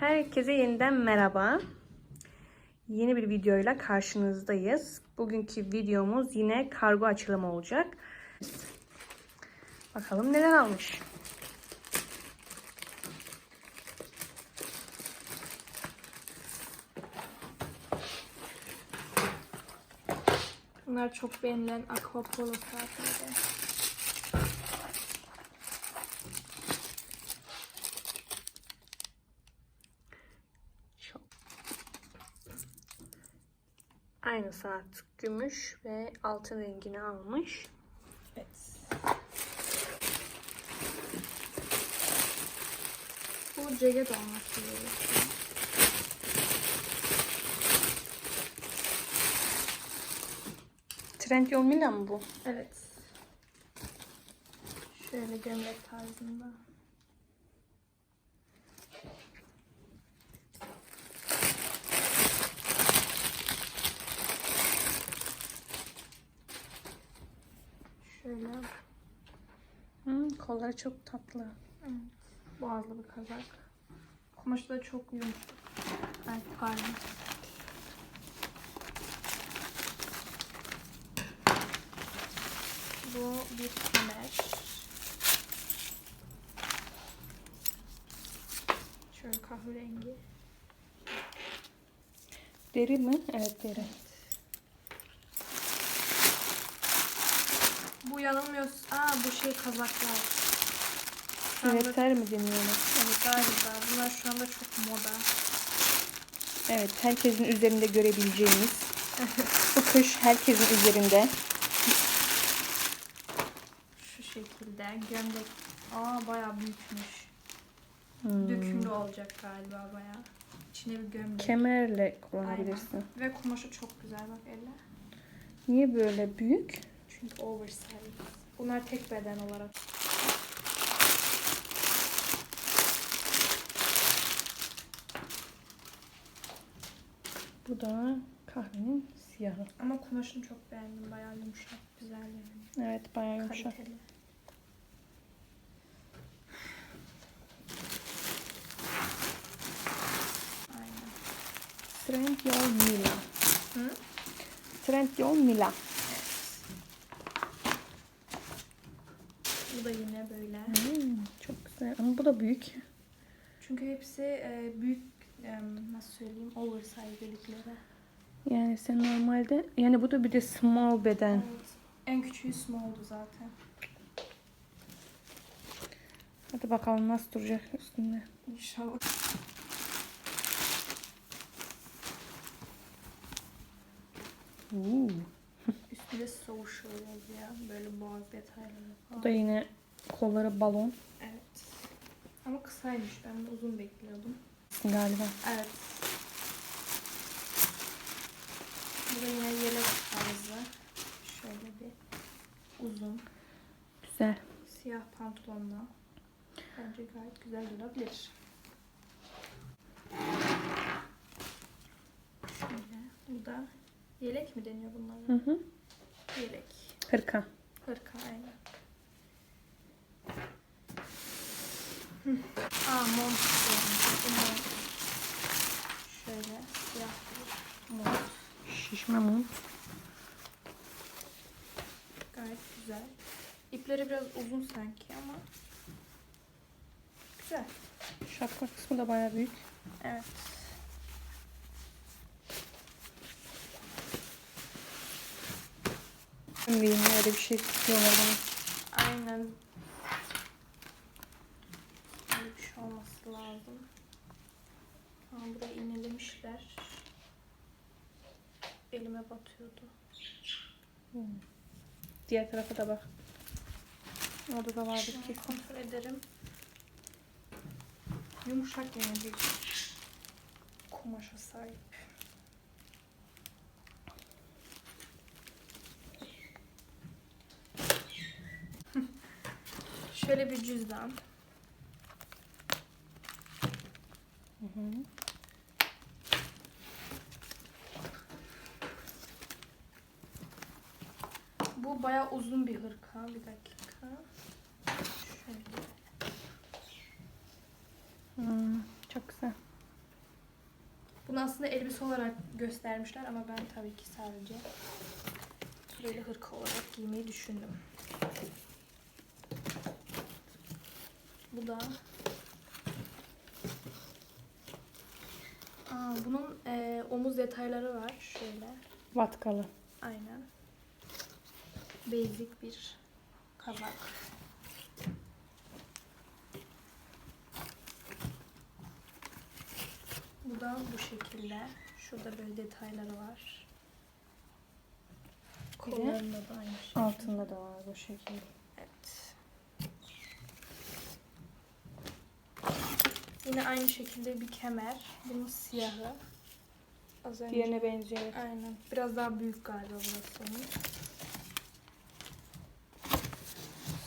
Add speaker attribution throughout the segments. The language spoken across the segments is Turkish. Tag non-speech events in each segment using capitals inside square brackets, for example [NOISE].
Speaker 1: Herkese yeniden merhaba. Yeni bir videoyla karşınızdayız. Bugünkü videomuz yine kargo açılımı olacak. Bakalım neler almış.
Speaker 2: Bunlar çok beğenilen Aquapolo saatleri.
Speaker 1: Aynı saat gümüş ve altın rengini almış.
Speaker 2: Evet. Bu ceket olması gerekiyor.
Speaker 1: Trendyol Milan mı bu?
Speaker 2: Evet. Şöyle gömlek tarzında. Şöyle
Speaker 1: Hmm, kolları çok tatlı.
Speaker 2: evet, boğazlı bir kazak. Kumaşı da çok yumuşak. Evet, pardon. Bu bir kemer. Şöyle kahverengi.
Speaker 1: Deri mi? Evet deri.
Speaker 2: Bu yanılmıyorsa, aa bu şey kazaklar.
Speaker 1: Süveter mi deniyorlar?
Speaker 2: Evet galiba. Bunlar şu anda çok moda.
Speaker 1: Evet, herkesin üzerinde görebileceğimiz. [LAUGHS] Bu kış herkesin üzerinde.
Speaker 2: Şu şekilde gömlek. Aa bayağı büyükmüş.
Speaker 1: Hmm.
Speaker 2: Dökümlü olacak galiba bayağı. İçine bir gömlek.
Speaker 1: Kemerle kullanabilirsin.
Speaker 2: Ve kumaşı çok güzel bak elle.
Speaker 1: Niye böyle büyük?
Speaker 2: Çünkü oversize. Bunlar tek beden olarak.
Speaker 1: Bu da kahvenin siyahı.
Speaker 2: Ama kumaşını çok beğendim. Bayağı yumuşak, güzel yani.
Speaker 1: Evet, bayağı yumuşak.
Speaker 2: Kaliteli. Aynen.
Speaker 1: Trendyol Mila.
Speaker 2: Hı?
Speaker 1: Trendyol Mila.
Speaker 2: Bu da yine böyle.
Speaker 1: Hmm, çok güzel ama bu da büyük.
Speaker 2: Çünkü hepsi e, büyük e, nasıl söyleyeyim oversize dedikleri.
Speaker 1: Yani sen normalde yani bu da bir de small beden.
Speaker 2: Evet. En küçüğü small'du zaten.
Speaker 1: Hadi bakalım nasıl duracak üstünde.
Speaker 2: İnşallah.
Speaker 1: Oo.
Speaker 2: Üstünde social yazıyor. Böyle boğaz detayları falan.
Speaker 1: Bu da yine kolları balon
Speaker 2: Evet. Ama kısaymış. Ben de uzun bekliyordum.
Speaker 1: galiba.
Speaker 2: Evet. Bu da yine yelek tarzı. Şöyle bir uzun
Speaker 1: Güzel.
Speaker 2: siyah pantolonla. Bence gayet güzel durabilir. Şöyle. Bu da yelek mi deniyor
Speaker 1: Hı
Speaker 2: bunlara?
Speaker 1: hı.
Speaker 2: Yelek.
Speaker 1: Hırka.
Speaker 2: Hırka aynen. Aa mont istiyorum. Bu mont. Şöyle siyah bir mont.
Speaker 1: Şişme mont.
Speaker 2: Gayet güzel. İpleri biraz uzun sanki ama güzel.
Speaker 1: Şapka kısmı da bayağı büyük.
Speaker 2: Evet.
Speaker 1: Bilmiyorum öyle bir şey tutuyorlar bana.
Speaker 2: Aynen. Böyle bir şey olması lazım. Aa, buraya iğnelemişler. Elime batıyordu.
Speaker 1: Diğer tarafa da bak. Orada da
Speaker 2: Şöyle
Speaker 1: ki.
Speaker 2: kontrol ederim. Yumuşak yine bir kumaşa sahip. Şöyle bir cüzdan.
Speaker 1: Hı hı.
Speaker 2: Bu bayağı uzun bir hırka. Bir dakika. Şöyle.
Speaker 1: Hmm, çok güzel.
Speaker 2: Bunu aslında elbise olarak göstermişler ama ben tabii ki sadece böyle hırka olarak giymeyi düşündüm. Bu da Aa, bunun e, omuz detayları var şöyle.
Speaker 1: Vatkalı.
Speaker 2: Aynen. Basic bir kazak. Bu da bu şekilde. Şurada böyle detayları var. Kollarında da aynı şey.
Speaker 1: Altında da var bu şekilde.
Speaker 2: Evet. Yine aynı şekilde bir kemer. Bunun siyahı. Az önce.
Speaker 1: Diğerine benziyor.
Speaker 2: Aynen. Biraz daha büyük galiba burası onun.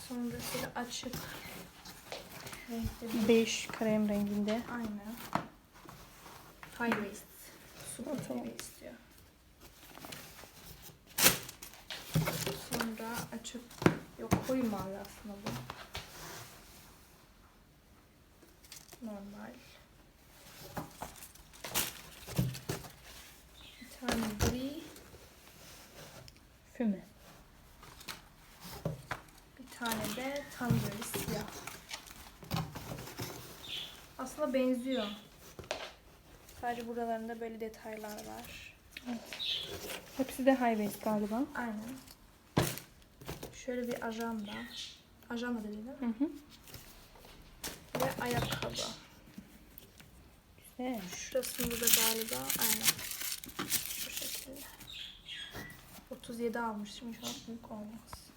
Speaker 2: Sonra şöyle açık renkte bir.
Speaker 1: Beş krem renginde.
Speaker 2: Aynen. High waist. Super high waist diyor. Sonra açık. Yok koyu mavi aslında bu. Normal. Bir tane gri.
Speaker 1: Füme.
Speaker 2: Bir tane de tam böyle siyah. Aslında benziyor. Sadece buralarında böyle detaylar var.
Speaker 1: Hepsi de high waist galiba.
Speaker 2: Aynen. Şöyle bir ajanda. Ajanda dedi değil mi?
Speaker 1: Hı hı.
Speaker 2: Ve ayakkabı.
Speaker 1: Güzel.
Speaker 2: Şurasında da galiba aynen. Bu şekilde. 37 almıştım. İnşallah büyük olmaz.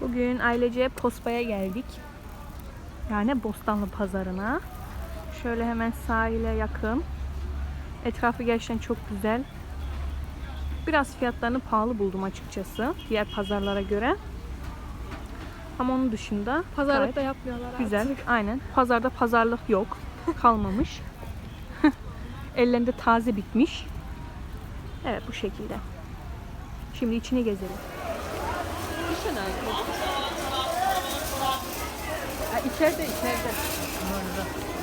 Speaker 1: Bugün ailece Pospa'ya geldik. Yani Bostanlı pazarına. Şöyle hemen sahile yakın. Etrafı gerçekten çok güzel. Biraz fiyatlarını pahalı buldum açıkçası. Diğer pazarlara göre. Ama onun dışında
Speaker 2: Pazarlık da
Speaker 1: gayet
Speaker 2: yapmıyorlar
Speaker 1: güzel.
Speaker 2: artık.
Speaker 1: Aynen. Pazarda pazarlık yok. Kalmamış. [LAUGHS] Ellerinde taze bitmiş. Evet bu şekilde. Şimdi içini gezelim.
Speaker 3: Ha, içeride içeride.
Speaker 1: Şimdi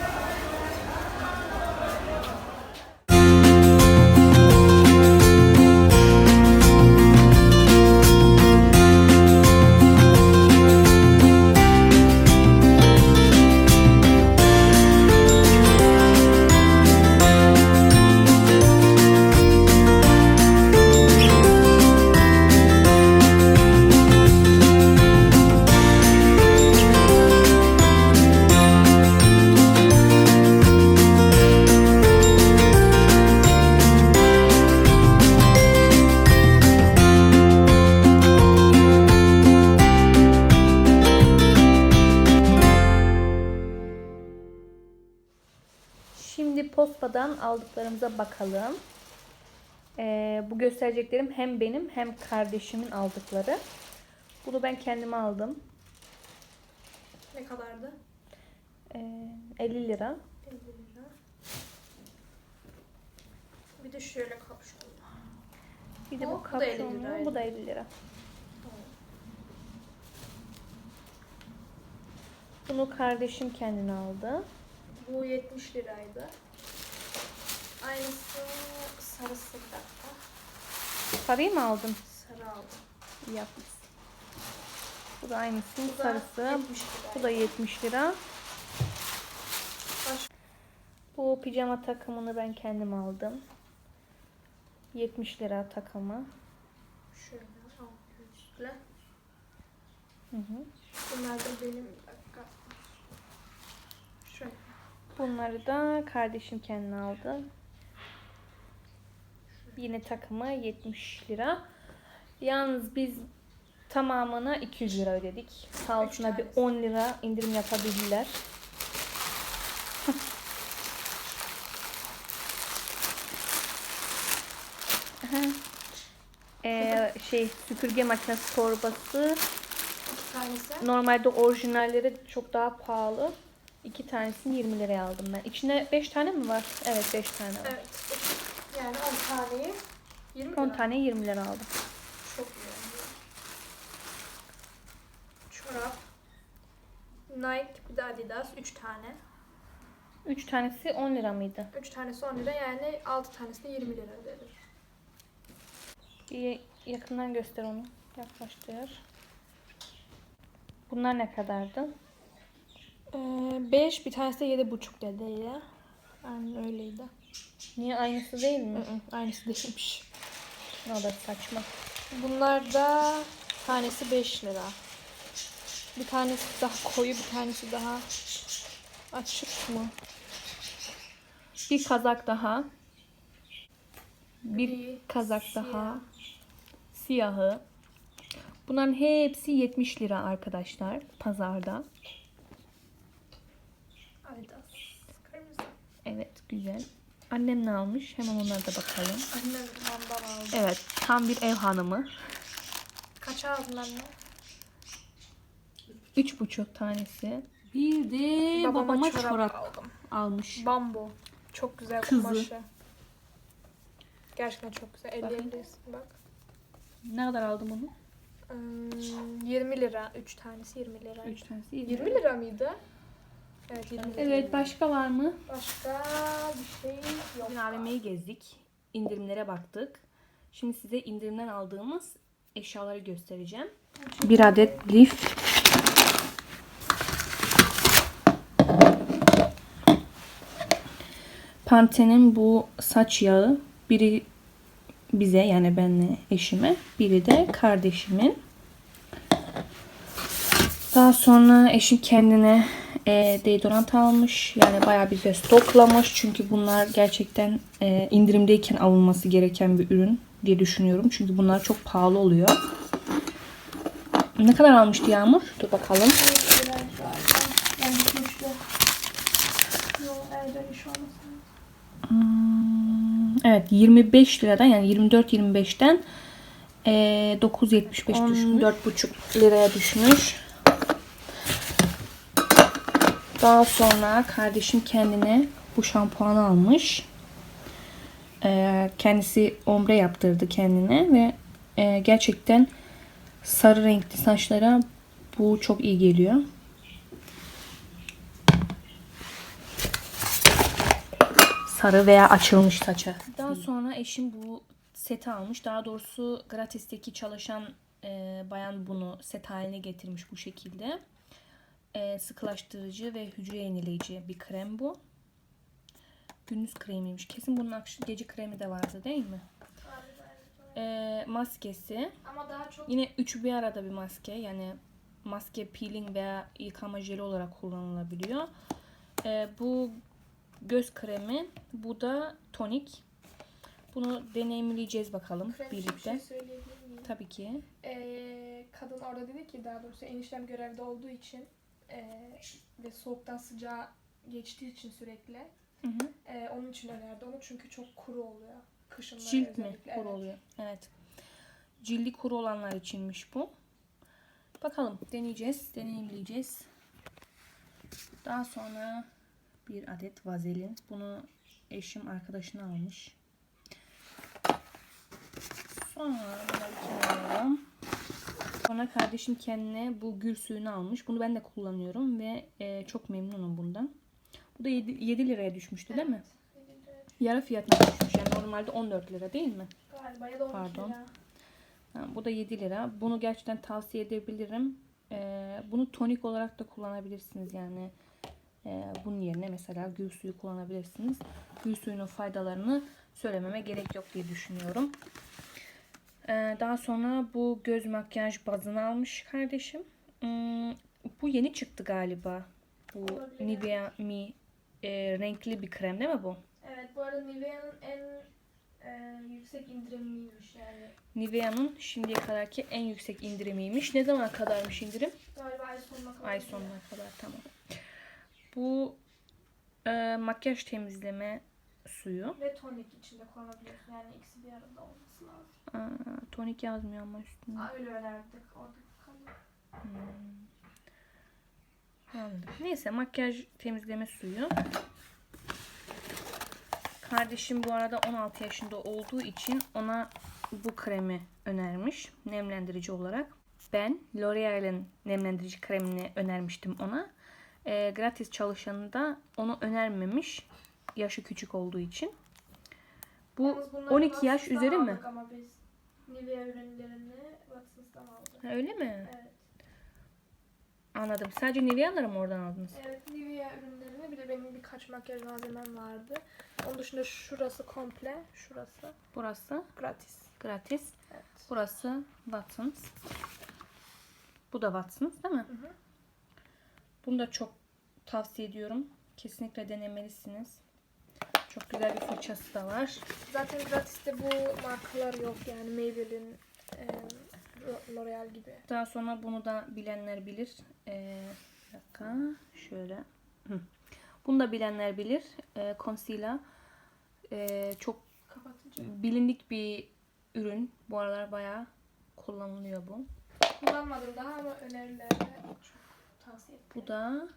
Speaker 1: Pospa'dan aldıklarımıza bakalım. Ee, bu göstereceklerim hem benim hem kardeşimin aldıkları. Bunu ben kendime aldım.
Speaker 2: Ne kadardı?
Speaker 1: Ee, 50 lira.
Speaker 2: 50 lira. Bir de şöyle kapşon.
Speaker 1: Bir de
Speaker 2: Bu-
Speaker 1: bu
Speaker 2: bu da 50
Speaker 1: kapşonlu. Bu da 50 lira. Bunu kardeşim kendine aldı.
Speaker 2: Bu 70 liraydı. Aynısı sarısı bir dakika.
Speaker 1: Parayı mı aldın?
Speaker 2: Sarı aldım.
Speaker 1: İyi yapmışsın. Bu da aynısının
Speaker 2: Bu da
Speaker 1: sarısı.
Speaker 2: 70 liraydı.
Speaker 1: Bu da 70 lira.
Speaker 2: Baş-
Speaker 1: Bu pijama takımını ben kendim aldım. 70 lira takımı.
Speaker 2: Şöyle alt üstle.
Speaker 1: Hı hı.
Speaker 2: Bunlar da benim bir dakika. Şöyle.
Speaker 1: Bunları da kardeşim kendine aldı. Yine takımı 70 lira. Yalnız biz tamamına 200 lira ödedik. Sağ olsunlar bir 10 lira indirim yapabildiler. ee, şey süpürge makinesi torbası. Normalde orijinalleri çok daha pahalı. İki tanesini 20 liraya aldım ben. İçine 5 tane mi var? Evet 5 tane var.
Speaker 2: Evet. Yani 10 taneyi 20 lira.
Speaker 1: 10 tane 20 lira aldım.
Speaker 2: Çok iyi. Çorap. Nike bir de Adidas 3 tane.
Speaker 1: 3 tanesi 10 lira mıydı?
Speaker 2: 3 tanesi 10 lira yani 6 tanesi de 20 lira ödenir.
Speaker 1: Bir yakından göster onu. Yaklaştır. Bunlar ne kadardı?
Speaker 2: 5 bir tanesi de 7,5 dedi ya. Aynen öyleydi.
Speaker 1: Niye aynısı değil mi?
Speaker 2: Aynısı değilmiş.
Speaker 1: O da saçma.
Speaker 2: Bunlar da tanesi 5 lira. Bir tanesi daha koyu, bir tanesi daha açık mı?
Speaker 1: Bir kazak daha. Bir
Speaker 2: Gri,
Speaker 1: kazak
Speaker 2: siyah.
Speaker 1: daha. Siyahı. Bunların hepsi 70 lira arkadaşlar pazarda.
Speaker 2: Adidas. Kırmızı.
Speaker 1: Evet güzel. Annem ne almış? Hemen onlara da bakalım.
Speaker 2: Annem mandal aldı.
Speaker 1: Evet tam bir ev hanımı.
Speaker 2: Kaç aldın anne?
Speaker 1: Üç buçuk tanesi.
Speaker 3: Bir de
Speaker 2: Babama
Speaker 3: babama,
Speaker 2: çorap
Speaker 3: çorap,
Speaker 2: aldım.
Speaker 3: almış.
Speaker 2: Bambu. Çok güzel
Speaker 1: Kızı.
Speaker 2: kumaşı. Gerçekten çok güzel.
Speaker 1: Bakayım.
Speaker 2: 50 lirası bak.
Speaker 1: Ne kadar aldım onu?
Speaker 2: Hmm, 20 lira. 3 tanesi 20 lira.
Speaker 1: Üç tanesi.
Speaker 2: 20 lira mıydı? Evet 20 lira.
Speaker 1: Evet başka var mı?
Speaker 2: Başka bir şey yok.
Speaker 1: Bugün AVM'yi gezdik. İndirimlere baktık. Şimdi size indirimden aldığımız eşyaları göstereceğim. Bir adet lif. Pantene'in bu saç yağı biri bize yani benle eşime biri de kardeşimin. Daha sonra eşim kendine e, deodorant almış. Yani bayağı bize stoklamış. Çünkü bunlar gerçekten e, indirimdeyken alınması gereken bir ürün diye düşünüyorum. Çünkü bunlar çok pahalı oluyor. Ne kadar almıştı Yağmur? Dur bakalım. Hmm, evet 25 liradan yani 24-25'ten e, 9.75 düşmüş. 4,5 liraya düşmüş. Daha sonra kardeşim kendine bu şampuanı almış. E, kendisi ombre yaptırdı kendine ve e, gerçekten sarı renkli saçlara bu çok iyi geliyor. sarı veya açılmış saça. Daha sonra eşim bu seti almış. Daha doğrusu gratisteki çalışan e, bayan bunu set haline getirmiş bu şekilde. E, sıkılaştırıcı ve hücre yenileyici bir krem bu. Gündüz kremiymiş. Kesin bunun akşam gece kremi de vardı değil mi? E, maskesi.
Speaker 2: Ama daha çok
Speaker 1: Yine üçü bir arada bir maske. Yani maske peeling veya yıkama jeli olarak kullanılabiliyor. Ee, bu göz kremi. Bu da tonik. Bunu deneyimleyeceğiz bakalım
Speaker 2: krem için bir
Speaker 1: birlikte.
Speaker 2: şey?
Speaker 1: Tabii ki.
Speaker 2: Ee, kadın orada dedi ki daha doğrusu eniştem görevde olduğu için ee, ve soğuktan sıcağa geçtiği için sürekli
Speaker 1: Hı hı.
Speaker 2: ee, onun için önerdi onu çünkü çok kuru oluyor. Kışınları
Speaker 1: Cilt mi
Speaker 2: özellikle,
Speaker 1: kuru
Speaker 2: evet.
Speaker 1: oluyor? Evet. Cildi kuru olanlar içinmiş bu. Bakalım deneyeceğiz, deneyimleyeceğiz. Daha sonra bir adet vazelin. Bunu eşim arkadaşına almış. Sonra kenara alalım. Sonra kardeşim kendine bu gül suyunu almış. Bunu ben de kullanıyorum ve e, çok memnunum bundan. Bu da 7, 7 liraya düşmüştü değil mi? Yarı fiyatına düşmüş. Yani normalde 14 lira değil mi?
Speaker 2: Galiba ya da 12
Speaker 1: Pardon.
Speaker 2: lira.
Speaker 1: Ha, bu da 7 lira. Bunu gerçekten tavsiye edebilirim. Ee, bunu tonik olarak da kullanabilirsiniz yani. Ee, bunun yerine mesela gül suyu kullanabilirsiniz. Gül suyunun faydalarını söylememe gerek yok diye düşünüyorum. Ee, daha sonra bu göz makyaj bazını almış kardeşim. Hmm, bu yeni çıktı galiba. Bu
Speaker 2: Olabilir.
Speaker 1: Nivea Mi e, renkli bir krem değil mi bu?
Speaker 2: Evet bu arada Nivea'nın en ee, yüksek indirimliymiş yani.
Speaker 1: Nivea'nın şimdiye kadarki en yüksek indirimiymiş. Ne zamana kadarmış indirim?
Speaker 2: Galiba ay sonuna kadar.
Speaker 1: Ay sonuna kadar tamam. Bu e, makyaj temizleme suyu.
Speaker 2: Ve tonik içinde kullanabiliyorsun. Yani ikisi bir arada olması lazım.
Speaker 1: Aa, tonik yazmıyor ama üstünde.
Speaker 2: Aa, öyle önerdik. Orada kalıyor.
Speaker 1: Anladım. Neyse makyaj temizleme suyu. Kardeşim bu arada 16 yaşında olduğu için ona bu kremi önermiş nemlendirici olarak. Ben L'Oreal'in nemlendirici kremini önermiştim ona. Ee, gratis çalışanında onu önermemiş. Yaşı küçük olduğu için. Bu
Speaker 2: Yalnız bunları
Speaker 1: 12 yaş
Speaker 2: Watsons'tan
Speaker 1: üzeri mi?
Speaker 2: aldık Ama biz Nivea ürünlerini Watsons'tan aldık.
Speaker 1: Ha, öyle mi?
Speaker 2: Evet.
Speaker 1: Anladım. Sadece Nivea'ları mı oradan aldınız?
Speaker 2: Evet Nivea ürünlerini bir de benim birkaç makyaj malzemem vardı. Onun dışında şurası komple, şurası
Speaker 1: Burası
Speaker 2: gratis.
Speaker 1: gratis.
Speaker 2: Evet.
Speaker 1: Burası Watsons. Bu da Watsons değil mi? Bunu da çok tavsiye ediyorum. Kesinlikle denemelisiniz. Çok güzel bir fırçası da var.
Speaker 2: Zaten gratiste bu markalar yok yani Maybelline, e, L'Oreal gibi.
Speaker 1: Daha sonra bunu da bilenler bilir. Ee, bir dakika. Şöyle. Bunu da bilenler bilir. Ee, Concealer. Ee, çok
Speaker 2: Kapatıcı.
Speaker 1: bilindik bir ürün. Bu aralar bayağı kullanılıyor bu.
Speaker 2: Kullanmadım daha ama önerilerde çok tavsiye ederim.
Speaker 1: Bu da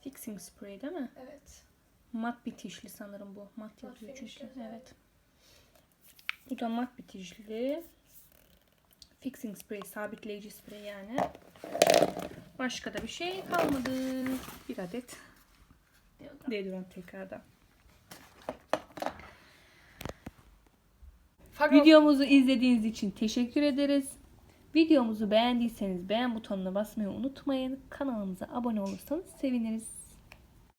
Speaker 1: Fixing Spray değil mi?
Speaker 2: Evet.
Speaker 1: Mat bitişli sanırım bu. Mat yazıyor çünkü.
Speaker 2: Evet.
Speaker 1: Bu da mat bitişli. Fixing spray, sabitleyici sprey yani. Başka da bir şey kalmadı. Bir adet deodorant tekrardan. Videomuzu izlediğiniz için teşekkür ederiz. Videomuzu beğendiyseniz beğen butonuna basmayı unutmayın. Kanalımıza abone olursanız seviniriz.